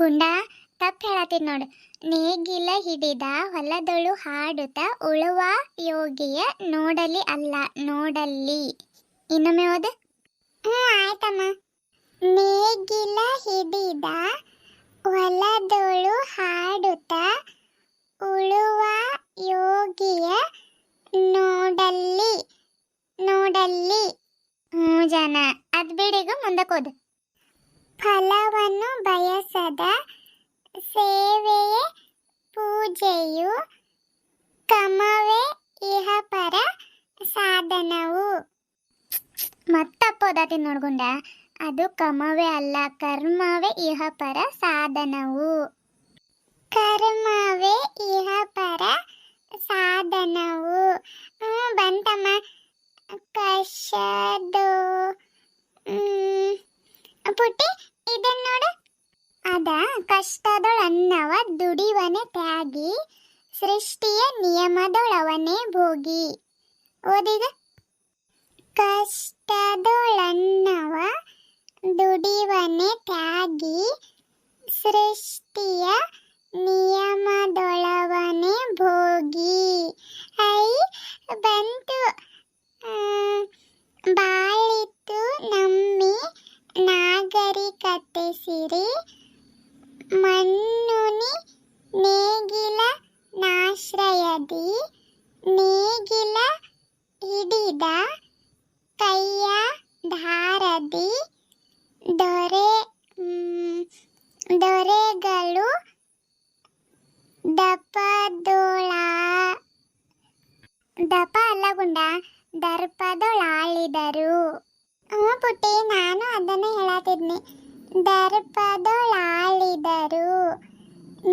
ಗುಂಡ, ತಪ್ಪು ಹೇಳತ್ತೀನಿ ನೋಡು. ನೇಗಿಲ ಹಿಡಿದ ಹೊಲದಳು ಹಾಡುತ್ತ ಉಳುವ ಯೋಗಿಯ ನೋಡಲಿ ಅಲ್ಲ ನೋಡಲ್ಲಿ ಇನ್ನೊಮ್ಮೆ ಓದ. ಹ್ಞೂ, ಆಯ್ತಮ್ಮ. ನೇಗಿಲ ಹಿಡಿದ ಹೊಲದೊಳು ಹಾಡುತ್ತ ಉಳುವ ಯೋಗಿಯ ನೋಡಲ್ಲಿ ನೋಡಲ್ಲಿ ಹ್ಞೂ, ಜನ. ಅದು ಬಿಡಿಗೂ ಮುಂದಕ್ಕೆ ಮುಂದಕ್ಕೋದು ಫಲವನ್ನು ಬಯಸದ ಸೇವೆಯೇ ಪೂಜೆಯು ಕಮವೇ ಇಹಪರ ಸಾಧನವು. ಮತ್ತಪ್ಪೋದಾತಿ ನೋಡ್ಕೊಂಡ ಅದು ಕಮವೇ ಅಲ್ಲ ಕರ್ಮವೇ ಇಹಪರ ಸಾಧನವು. ಕರ್ಮವೇ ಇಹಪರ ಸಾಧನವು. ಬಂತಮ್ಮ. ಹ್ಮ್, ಪುಟ್ಟಿ ಇದನ್ನ ನೋಡು. ಅದ ಕಷ್ಟದೊಳನ್ನವ ದುಡಿವನೆ ತ್ಯಾಗಿ, ಸೃಷ್ಟಿಯ ನಿಯಮದೊಳವನೇ ಭೋಗಿ. ಓದಿಗ? ಕಷ್ಟದೊಳನ್ನವ ದುಡಿವನೆ ತ್ಯಾಗಿ, ಸೃಷ್ಟಿಯ ನಿಯಮದೊಳವನೇ ಭೋಗಿ. ಐ ಬಂತು ಬಾಳಿತು ನಮ್ಮಿ ನಾಗರಿಕತೆ ಸಿರಿ ಮಣ್ಣುನಿ ನೇಗಿಲ ನಾಶ್ರಯದಿ ನೇಗಿಲ ಹಿಡಿದ ಕೈಯ ಧಾರದಿ ದೊರೆ ಮ್, ದೊರೆಗಳು ದಪದೊಳ ದಪ ಅಲ್ಲ ಗುಂಡ ದರ್ಪದೊಳಾಳಿದರು ಹ್ಞೂ ಪುಟ್ಟಿ ನಾನು ಅದನ್ನೇ ಹೇಳತ್ತಿದ್ನಿ ದರ್ಪದೊಳಾಳಿದರು.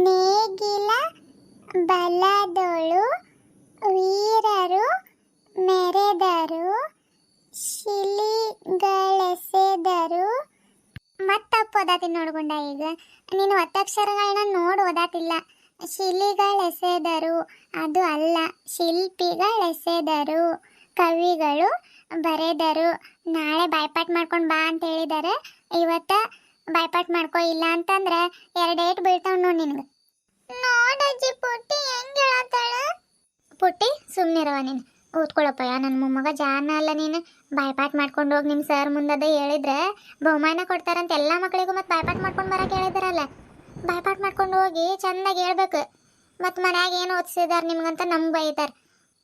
ನೇಗಿಲ ಬಲದೊಳು ವೀರರು ಮೆರೆದರು. ಶಿಲಿಗಳೆಸೆದರು. ಮತ್ತಪ್ಪ ಓದಾತೀನಿ ನೋಡ್ಕೊಂಡ ಈಗ. ನೀನು ಒತ್ತಕ್ಷರಗಳನ್ನ ನೋಡಿ ಓದಾತಿಲ್ಲ. ಶಿಲಿಗಳೆಸೆದರು. ಅದು ಅಲ್ಲ, ಶಿಲ್ಪಿಗಳೆಸೆದರು. ಕವಿಗಳು ಬರೆದರು. ನಾಳೆ ಬಾಯ್ಪಾಟ್ ಮಾಡ್ಕೊಂಡು ಬಾ ಅಂತ ಹೇಳಿದ್ದಾರೆ ಇವತ್ತ ಬಾಯ್ಪಾಟ್ ಮಾಡ್ಕೋ ಇಲ್ಲ ಅಂತಂದ್ರೆ ಎರಡು ಏಟ್ ಬೀಳ್ತಾವ ನೋಡಿ ನಿನ್ಗೆ. ನೋಡಜ್ಜಿ ಪುಟ್ಟಿ ಹೆಂಗ್ ಹೇಳತ್ತಾಳ? ಪುಟ್ಟಿ ಸುಮ್ಮನಿರವ ನೀನು. ಓದ್ಕೊಳಪ್ಪ ನನ್ನ ಮೊಮ್ಮಗ ಜಾನ ಅಲ್ಲ ನೀನು. ಬಾಯ್ಪಾಟ್ ಮಾಡ್ಕೊಂಡು ಹೋಗಿ ನಿಮ್ಮ ಸರ್ ಮುಂದದ ಹೇಳಿದ್ರೆ ಬಹುಮಾನ ಕೊಡ್ತಾರಂತ ಎಲ್ಲ ಮಕ್ಕಳಿಗೂ ಮತ್ತೆ ಬಾಯ್ಪಾಟ್ ಮಾಡ್ಕೊಂಡು ಬರಕ್ಕೆ ಹೇಳಿದಾರಲ್ಲ. ಬಾಯ್ಪಾಟ್ ಮಾಡ್ಕೊಂಡು ಹೋಗಿ ಚೆಂದಾಗಿ ಹೇಳ್ಬೇಕು. ಮತ್ತು ಮನ್ಯಾಗ ಏನು ಓದಿಸಿದಾರೆ ನಿಮ್ಗಂತ ನಮ್ಗೆ ಬೈತಾರೆ.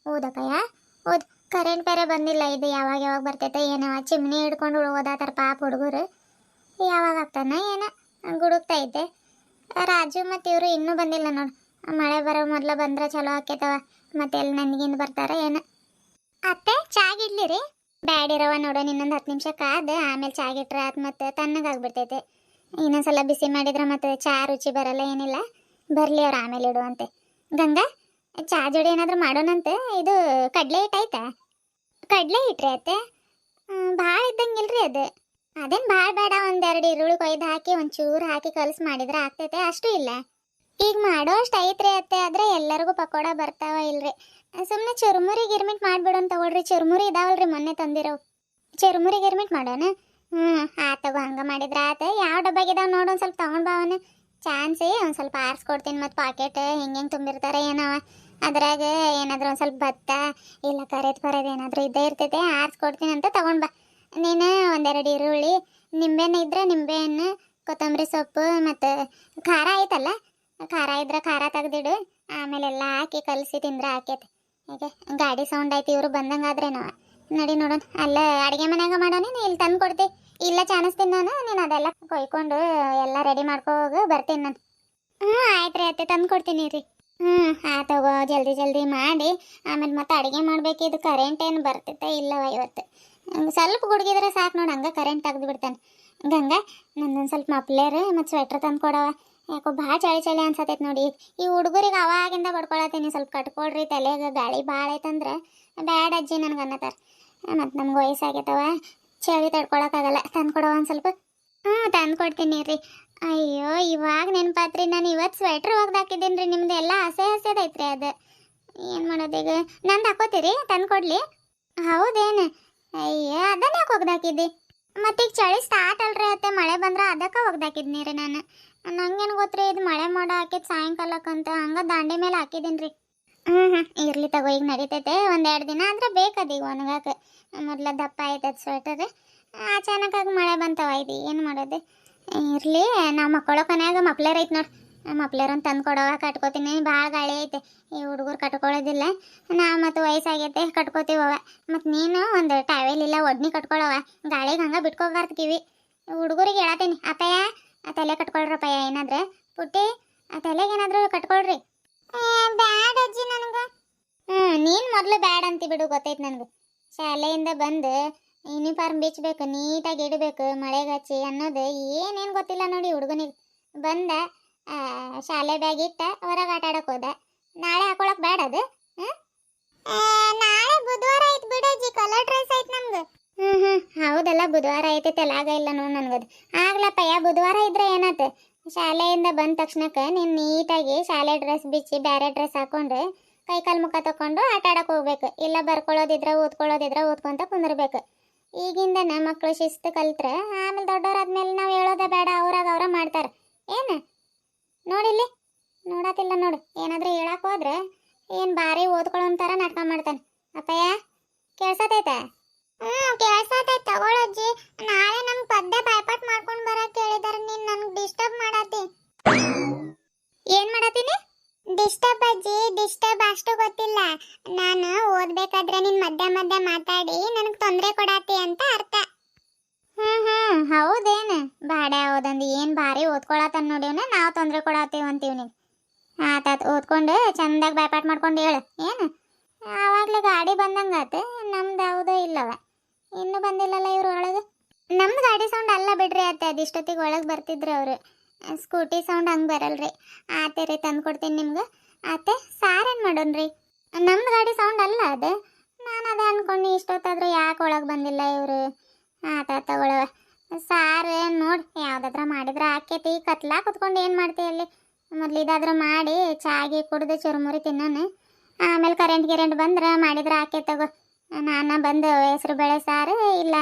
ಓದಪ್ಪಯ್ಯ ಓದ್ ಕರೆಂಟ್ ಬೇರೆ ಬಂದಿಲ್ಲ ಇದು ಯಾವಾಗ ಯಾವಾಗ ಬರ್ತೈತೆ ಏನವ ಚಿಮ್ನಿ ಹಿಡ್ಕೊಂಡು ಓದಾತಾರ ಪಾಪ ಹುಡುಗರು. ಯಾವಾಗ ಆಗ್ತಾನ ಏನ ಗುಡುಕ್ತಾ ಐತೆ ರಾಜು ಮತ್ತು ಇವರು ಇನ್ನೂ ಬಂದಿಲ್ಲ ನೋಡು. ಮಳೆ ಬರೋ ಮೊದಲು ಬಂದ್ರೆ ಚಲೋ ಆಕೈತವ. ಮತ್ತೆ ಎಲ್ಲಿ ನನಗಿಂದ ಬರ್ತಾರ ಏನ. ಅತ್ತೆ ಚಾಗಿಡ್ಲಿರಿ ಬ್ಯಾಡಿರವ ನೋಡು, ಇನ್ನೊಂದು ಹತ್ತು ನಿಮಿಷ ಕಾದ, ಆಮೇಲೆ ಚಾಗಿಟ್ರೆ ಅದು ಮತ್ತೆ ತಣ್ಣಗಾಗ್ಬಿಡ್ತೈತೆ. ಇನ್ನೊಂದ್ಸಲ ಬಿಸಿ ಮಾಡಿದ್ರೆ ಮತ್ತೆ ಚಾ ರುಚಿ ಬರಲ್ಲ, ಏನಿಲ್ಲ. ಬರಲಿ ಅವ್ರು ಆಮೇಲೆ ಇಡುವಂತೆ. ಗಂಗಾ, ಚಾ ಜೋಡಿ ಏನಾದರೂ ಮಾಡೋಣಂತೆ? ಇದು ಕಡಲೆ ಹಿಟ್ಟು ಆಯ್ತಾ? ಕಡಲೆ ಹಿಟ್ರಿ ಅತ್ತೆ? ಭಾಳ ರೀ ಅದು. ಅದೇನು ಭಾಳ ಬೇಡ, ಒಂದೆರಡು ಈರುಳ್ಳಿ ಕೊಯ್ದು ಹಾಕಿ, ಒಂಚೂರು ಹಾಕಿ ಕಲಸಿ ಮಾಡಿದ್ರೆ ಆಗ್ತೈತೆ, ಅಷ್ಟು ಇಲ್ಲ. ಈಗ ಮಾಡೋ ಅಷ್ಟು ಐತ್ರಿ ಅತ್ತೆ, ಆದರೆ ಎಲ್ಲರಿಗೂ ಪಕೋಡ ಬರ್ತಾವ ಇಲ್ರಿ. ಸುಮ್ಮನೆ ಚುರುಮುರಿ ಗಿರ್ಮಿಟ್ ಮಾಡ್ಬಿಡೋನ್ ತಗೊಳ್ರಿ, ಚುರುಮುರಿ ಇದಾವಲ್ರಿ ಮೊನ್ನೆ ತಂದಿರೋ. ಚುರುಮುರಿ ಗಿರ್ಮಿಟ್ ಮಾಡೋಣ ಹ್ಞೂ ಆತಗೋ ಹಂಗೆ ಮಾಡಿದ್ರೆ ಆತ. ಯಾವ ಡಬ್ಬಾಗಿದಾವ ನೋಡು, ಒಂದು ಸ್ವಲ್ಪ ತೊಗೊಂಡು ಬಾವನ ಚಾನ್ಸಿ, ಒಂದು ಸ್ವಲ್ಪ ಆರಿಸ್ಕೊಡ್ತೀನಿ ಮತ್ತು ಪಾಕೆಟ್, ಹೆಂಗೆ ಹೆಂಗೆ ತುಂಬಿರ್ತಾರೆ ಏನವ. ಅದ್ರಾಗ ಏನಾದರೂ ಒಂದು ಸ್ವಲ್ಪ ಭತ್ತ, ಇಲ್ಲ ಕರೆದು ಪರೆದು ಏನಾದರೂ ಇದ್ದೇ ಇರ್ತೈತೆ, ಆರಿಸ್ಕೊಡ್ತೀನಿ ಅಂತ ತೊಗೊಂಡು ಬಾ. ನೀನು ಒಂದೆರಡು ಈರುಳ್ಳಿ, ನಿಂಬೆಹಣ್ಣು ಇದ್ರೆ ನಿಂಬೆಹಣ್ಣು, ಕೊತ್ತಂಬರಿ ಸೊಪ್ಪು ಮತ್ತು ಖಾರ ಐತಲ್ಲ ಖಾರ ಇದ್ರೆ ಖಾರ ತೆಗ್ದಿಡು. ಆಮೇಲೆ ಎಲ್ಲ ಹಾಕಿ ಕಲಸಿ ತಿಂದ್ರೆ ಆಕೈತೆ. ಹೀಗೆ? ಗಾಡಿ ಸೌಂಡ್ ಆಯ್ತು, ಇವರು ಬಂದಂಗಾದ್ರೆ ನಾವು. ನಡಿ ನೋಡೋಣ. ಅಲ್ಲ, ಅಡುಗೆ ಮನ್ಯಾಗ ಮಾಡೋಣ ಇಲ್ಲಿ ತಂದು ಕೊಡ್ತಿ. ಇಲ್ಲ ಚಾನಸ್ತೀನಿ ನಾನು ನೀನು ಅದೆಲ್ಲ ಕೊಯ್ಕೊಂಡು ಎಲ್ಲ ರೆಡಿ ಮಾಡ್ಕೊ ಹೋಗು, ಬರ್ತೀನಿ ನಾನು. ಹ್ಞೂ ಆಯ್ತು ರೀ ಅತ್ತೆ, ತಂದು ಕೊಡ್ತೀನಿ ರೀ. ಹ್ಞೂ ತಗೋ, ಜಲ್ದಿ ಜಲ್ದಿ ಮಾಡಿ. ಆಮೇಲೆ ಮತ್ತೆ ಅಡುಗೆ ಮಾಡ್ಬೇಕು, ಇದು ಕರೆಂಟ್ ಏನು ಬರ್ತೈತೆ ಇಲ್ಲವ ಇವತ್ತು. ಸ್ವಲ್ಪ ಗುಡುಗಿದ್ರೆ ಸಾಕು ನೋಡಿ, ಹಂಗೆ ಕರೆಂಟ್ ತೆಗ್ದು ಬಿಡ್ತಾನೆ. ಗಂಗಾ ನಂದೊಂದು ಸ್ವಲ್ಪ ಮಪ್ಲೇರ್, ಮತ್ತು ಸ್ವೆಟ್ರ್ ತಂದು ಕೊಡವ ಯಾಕೋ ಭಾಳ ಚಳಿ ಚಳಿ ಅನ್ಸತೈತೆ ನೋಡಿ. ಈ ಹುಡುಗರಿಗೆ ಅವಾಗಿಂದ ಬಡ್ಕೊಳತ್ತೀನಿ, ಸ್ವಲ್ಪ ಕಟ್ಕೊಳ್ರಿ ತಲೆಗೆ, ಗಾಳಿ ಭಾಳ ಐತಂದ್ರೆ. ಬ್ಯಾಡ ಅಜ್ಜಿ ನನಗೆ ಅನ್ನತಾರ. ಮತ್ತು ನಮ್ಗೆ ವಯಸ್ಸಾಗೈತವ ಚಳಿ ತಡ್ಕೊಳಕ್ಕಾಗಲ್ಲ, ತಂದು ಕೊಡವ ಒಂದು ಸ್ವಲ್ಪ. ಹ್ಞೂ ತಂದು ಕೊಡ್ತೀನಿ ರೀ. ಅಯ್ಯೋ, ಇವಾಗ ನೆನಪಾತ್ರಿ, ನಾನು ಇವತ್ತು ಸ್ವೆಟ್ರ್ ಒಗ್ದು ರೀ, ನಿಮ್ದು ಎಲ್ಲ ಹಸೆ ಹಸೆದೈತ್ರಿ ಅದು. ಏನು ಮಾಡೋದೀಗ ನಂದು ಹಾಕೋತೀರಿ ತಂದು ಕೊಡ್ಲಿ ಹೌದೇನು? ಅಯ್ಯೋ ಅದನ್ನ ಯಾಕೆ ಒಗ್ದಾಕಿದ್ದಿ ಮತ್ತೆ ಮತ್ತೀಗ ಚಳಿ ಸ್ಟಾರ್ಟ್ ಅಲ್ರಿ ಅತ್ತೆ, ಮಳೆ ಬಂದ್ರೆ ಅದಕ್ಕೆ ಒಗ್ದಾಕಿದ್ನಿ ರೀ ನಾನು. ನಂಗೇನು ಗೊತ್ತ್ರಿ, ಇದು ಮಳೆ ಮೋಡ ಹಾಕಿದ್ ಸಾಯಂಕಾಲಕ್ಕಂತ ಹಂಗೆ ದಾಂಡಿ ಮೇಲೆ ಹಾಕಿದ್ದೀನಿ ರೀ. ಹ್ಞೂ ಹ್ಞೂ, ಇರ್ಲಿ ತಗೋ, ಈಗ ನಡೀತೈತೆ ಒಂದೆರಡು ದಿನ ಆದ್ರೆ ಬೇಕದೀಗ ಒಣಗಾಕ. ಮೊದ್ಲ ದಪ್ಪ ಆಯ್ತದ ಸ್ವೆಟರ್ ಅಚಾನಕ್ಕಾಗಿ ಮಳೆ ಬಂತವ ಇದು, ಏನು ಮಾಡೋದು? ಇರಲಿ ನಾವು ಮಕ್ಕಳ ಕೊನೆಯಾಗ ಮಕ್ಳೇರ್ ಐತೆ ನೋಡಿ. ಅಂತ ತಂದು ಕೊಡವ, ಕಟ್ಕೋತೀನಿ, ಭಾಳ ಗಾಳಿ ಐತೆ. ಈ ಹುಡುಗರು ಕಟ್ಕೊಳ್ಳೋದಿಲ್ಲ ನಾವು ಮತ್ತು ವಯಸ್ಸಾಗೈತೆ ಕಟ್ಕೋತೀವವ ಮತ್ತು ನೀನು ಒಂದು ಟಾವೆಲ್ ಇಲ್ಲ ಒಡ್ನಿ ಕಟ್ಕೊಳವ. ಗಾಳಿಗೆ ಹಂಗೆ ಬಿಟ್ಕೋಬಾರ್ದು ಹುಡುಗರಿಗೆ ಹೇಳತ್ತೀನಿ ಅಪ್ಪಯ್ಯ ತಲೆ ಕಟ್ಕೊಳ್ರಪ್ಪಯ್ಯ, ಏನಾದ್ರೆ? ಪುಟ್ಟಿ, ಆ ತಲೆಗೆ ಏನಾದರೂ ಕಟ್ಕೊಳ್ರಿ. ಬ್ಯಾಡ ಅಜ್ಜಿ ನನಗೆ. ಹ್ಞೂ ನೀನು ಮೊದಲು ಬ್ಯಾಡ ಅಂತಿ ಬಿಡು, ಗೊತ್ತೈತೆ ನನಗೆ. ಶಾಲೆಯಿಂದ ಬಂದು ಯೂನಿಫಾರ್ಮ್ ಬಿಚ್ಚಬೇಕು ನೀಟಾಗಿ ಇಡಬೇಕು, ಮಳೆಗೆ ಹಚ್ಚಿ ಅನ್ನೋದು ಏನೇನು ಗೊತ್ತಿಲ್ಲ ನೋಡಿ ಹುಡುಗನಿಗೆ. ಬಂದ ಶಾಲೆ ಬ್ಯಾಗ್ ಇಟ್ಟ, ಹೊರಗೆ ಆಟ ಆಡಕ್ಕೆ ಹೋದ. ನಾಳೆ ಹಾಕೊಳಕ್ ಬೇಡ ಅದು ನಾಳೆ ಬುಧವಾರ ಐತ್ ಬಿಡಜ್ಜಿ ಕಲರ್ ಡ್ರೆಸ್ ಐತೆ ನಮ್ಗೆ ಹ್ಞೂ ಹ್ಞೂ ಹೌದಲ್ಲ, ಬುಧವಾರ ಐತೆ ಲಾಗ ಇಲ್ಲ ನೋಡ್ ನನ್ಗದು. ಯಾ, ಬುಧವಾರ ಇದ್ರೆ ಏನಾತ? ಶಾಲೆಯಿಂದ ಬಂದ ತಕ್ಷಣಕ್ಕೆ ನೀನು ನೀಟಾಗಿ ಶಾಲೆ ಡ್ರೆಸ್ ಬಿಚ್ಚಿ ಬೇರೆ ಡ್ರೆಸ್ ಹಾಕೊಂಡು ಕೈ ಕಾಲು ಮುಖ ತಕೊಂಡು ಆಟ ಆಡಕ್ಕೆ ಹೋಗ್ಬೇಕು. ಇಲ್ಲ ಬರ್ಕೊಳ್ಳೋದಿದ್ರೆ, ಓದ್ಕೊಳ್ಳೋದಿದ್ರೆ ಓದ್ಕೊಂತ ಕುಂದಿರ್ಬೇಕು. ಈಗಿಂದನ ಮಕ್ಕಳು ಶಿಸ್ತು ಕಲ್ತ್ರೆ ಆಮೇಲೆ ದೊಡ್ಡವರಾದ್ಮೇಲೆ ನಾವು ಹೇಳೋದೇ ಬೇಡ, ಅವ್ರಾಗ ಅವ್ರ ಮಾಡ್ತಾರೆ. ಏನು? ನೋಡಿಲ್ಲಿ? ನೋಡತ್ತಿಲ್ಲ ನೋಡು. ಏನಾದ್ರೂ ಹೇಳಕ್ ಹೋದ್ರೆ ಏನು ಭಾರಿ ಓದ್ಕೊಳ್ಳೋಂತಾರ ನಾಟಕ ಮಾಡ್ತಾನೆ. ಅಪ್ಪಯ್ಯ ಕೇಳ್ಸತೈತೆ ಓದ್ಕೊಳತನ್ ನೋಡಿವ್ನ ನಾವು ತೊಂದರೆ ಕೊಡತ್ತೀವಿ ಅಂತೀವಿ ಆತಾತ್ ಓದ್ಕೊಂಡು ಚಂದಾಗಿ ಬಾಯ್ಪಾಟ್ ಮಾಡ್ಕೊಂಡು ಹೇಳು. ಏನು? ಆವಾಗಲೇ ಗಾಡಿ ಬಂದಂಗಾತ ನಮ್ದು ಯಾವುದೋ ಇಲ್ಲವ? ಇನ್ನೂ ಬಂದಿಲ್ಲಲ್ಲ ಇವ್ರ ಒಳಗೆ? ನಮ್ದು ಗಾಡಿ ಸೌಂಡ್ ಅಲ್ಲ ಬಿಡ್ರಿ ಆತೆ ಅದಿಷ್ಟೊತ್ತಿಗೆ ಒಳಗೆ ಬರ್ತಿದ್ರು ಅವರು. ಸ್ಕೂಟಿ ಸೌಂಡ್ ಹಂಗೆ ಬರಲ್ರಿ. ಆತೆ ರೀ, ತಂದು ಕೊಡ್ತೀನಿ ನಿಮ್ಗೆ. ಆತೆ ಸಾರೇನು ಮಾಡೋಣ್ರಿ ನಮ್ದು ಗಾಡಿ ಸೌಂಡ್ ಅಲ್ಲ ಅದು. ನಾನು ಅದೇ ಅಂದ್ಕೊಂಡು ಇಷ್ಟೊತ್ತಾದರೂ ಯಾಕೆ ಒಳಗೆ ಬಂದಿಲ್ಲ ಇವರು? ಆತ ತಗೊಳವ ಸಾರು, ನೋಡಿ, ಯಾವ್ದಾದ್ರ ಮಾಡಿದ್ರೆ ಆಕೇತಿ. ಕತ್ಲಾ ಕುತ್ಕೊಂಡು ಏನು ಮಾಡ್ತೀಯ ಅಲ್ಲಿ? ಮೊದ್ಲು ಇದಾದ್ರೂ ಮಾಡಿ, ಚಾಗಿ ಕುಡಿದು ಚುರುಮುರಿ ತಿನ್ನೋಣ ಆಮೇಲೆ ಕರೆಂಟ್ ಗಿರೆಂಟ್ ಬಂದ್ರೆ ಮಾಡಿದ್ರೆ ಆಕೆ ತಗೋ. ನಾನು ಬಂದು ಹೆಸರು ಬೇಳೆ ಸಾರು, ಇಲ್ಲ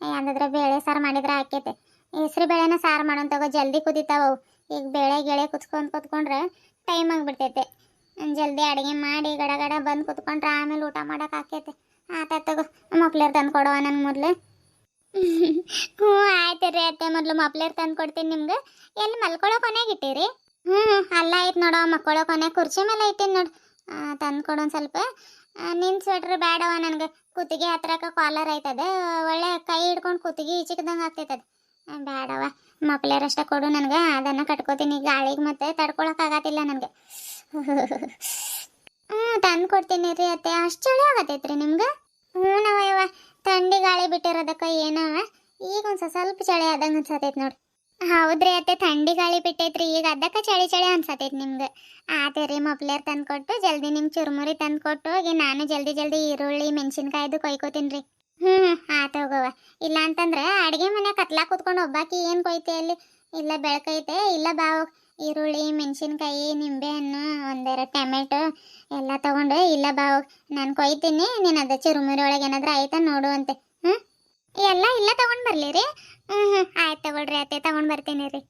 ಯಾವ್ದಾದ್ರ ಬೇಳೆ ಸಾರು ಮಾಡಿದ್ರೆ ಆಕೈತೆ. ಹೆಸರು ಬೇಳೆನ ಸಾರು ಮಾಡೋಣ ತಗೋ, ಜಲ್ದಿ ಕುದಿತಾವು ಈಗ ಬೇಳೆ ಗೆಳೆ ಕುತ್ಕೊಂಡು ಕುತ್ಕೊಂಡ್ರೆ ಟೈಮ್ ಆಗಿಬಿಡ್ತೈತೆ. ಜಲ್ದಿ ಅಡುಗೆ ಮಾಡಿ, ಗಡ ಗಡ ಬಂದು ಕುತ್ಕೊಂಡ್ರೆ ಆಮೇಲೆ ಊಟ ಮಾಡಕ್ಕೆ ಆಕೈತೆ. ಆತ ತಗೋ, ಮಕ್ಳಿರ್ ತಂದು ಕೊಡುವ ನನಗೆ ಮೊದಲು. ಹ್ಞೂ ಆಯ್ತು ರೀ ಅತ್ತೆ. ಮೊದಲು ಮಪ್ಲೇರ್ ತಂದು ಕೊಡ್ತೀನಿ ನಿಮ್ಗೆ. ಎಲ್ಲಿ ಮಲ್ಕೊಳ್ಳೋ ಕೊನೆಗೆ ಇಟ್ಟಿರಿ? ಹ್ಞೂ ಅಲ್ಲ ಐತೆ ನೋಡೋ ಮಕ್ಕಳೋ ಕೊನೆ ಕುರ್ಚಿ ಮೇಲೆ ಐತೀನಿ ನೋಡಿ. ತಂದು ಕೊಡೋನ್ ಸ್ವಲ್ಪ. ನಿನ್ನ ಸ್ವೆಟ್ರ್ ಬೇಡವ ನನಗೆ. ಕುತ್ತಿಗೆ ಹತ್ರಕ್ಕೆ ಕಾಲರ್ ಐತದ. ಒಳ್ಳೆ ಕೈ ಹಿಡ್ಕೊಂಡು ಕುತ್ತಿಗೆ ಈಚಿಕ್ದಂಗೆ ಆಗ್ತೈತದೆ. ಬೇಡವ ಮಪ್ಲೇರ್ ಅಷ್ಟೇ ಕೊಡು ನನಗೆ. ಅದನ್ನು ಕಟ್ಕೋತೀನಿ. ಗಾಳಿಗೆ ಮತ್ತೆ ತಡ್ಕೊಳಕ್ಕಾಗತ್ತಿಲ್ಲ ನನಗೆ. ಹ್ಞೂ ತಂದು ಕೊಡ್ತೀನಿ ರೀ ಅತ್ತೆ. ಅಷ್ಟು ಚಳಿ ಆಗತ್ತೈತ್ರಿ ನಿಮ್ಗೆ? ಹ್ಞೂ ತಂಡಿ ಥಂಡಿ ಗಾಳಿ ಬಿಟ್ಟಿರೋದಕ್ಕ ಏನವ ಈಗ ಒಂದು ಸ್ವಲ್ಪ ಚಳಿ ಆದಂಗೆ ಅನ್ಸತೈತೆ ನೋಡಿ. ಹೌದ್ರಿ ಅತ್ತೆ ಥಂಡಿ ಗಾಳಿ ಬಿಟ್ಟೈತ್ರಿ, ಈಗ ಅದಕ್ಕೆ ಚಳಿ ಚಳಿ ಅನ್ಸತೈತಿ ನಿಮ್ಗೆ. ಆತೆ ರೀ ಮಪ್ಲೇರ್ ತಂದು ಕೊಟ್ಟು ಜಲ್ದಿ ನಿಮ್ಗೆ ಚುರುಮುರಿ ತಂದು ಕೊಟ್ಟು ಹೋಗಿ, ನಾನು ಜಲ್ದಿ ಜಲ್ದಿ ಈರುಳ್ಳಿ, ಮೆಣಸಿನ್ಕಾಯ್ದು ಕೊಯ್ಕೋತೀನಿ ರೀ. ಹ್ಞೂ ಆತ ಹೋಗವ ಇಲ್ಲ ಅಂತಂದ್ರೆ ಅಡುಗೆ ಮನೆ ಕತ್ಲಾ ಕೂತ್ಕೊಂಡು ಒಬ್ಬಾಕಿ ಏನು ಕೊಯ್ತೆ ಅಲ್ಲಿ? ಇಲ್ಲ ಬೆಳಕೈತೆ ಇಲ್ಲ ಬಾವು. ಈರುಳ್ಳಿ, ಮೆಣಸಿನ್ಕಾಯಿ, ನಿಂಬೆಹಣ್ಣು, ಒಂದೆರಡು ಟೊಮೆಟೊ ಎಲ್ಲ ತಗೊಂಡು, ಇಲ್ಲ ಬಾವು, ನಾನು ಕೊಯ್ತೀನಿ, ನೀನು ಅದ ಚುರುಮುರಿ ಒಳಗೆ ಏನಾದ್ರೂ ಆಯ್ತಾ ನೋಡು ಅಂತೆ. ಹ್ಞೂ ಎಲ್ಲ ಇಲ್ಲ ತಗೊಂಡು ಬರಲಿ ರೀ? ಹ್ಞೂ ಹ್ಞೂ ಆಯ್ತು ತಗೊಳ್ರಿ ಅತ್ತೆ, ತಗೊಂಡು ಬರ್ತೀನಿ ರೀ.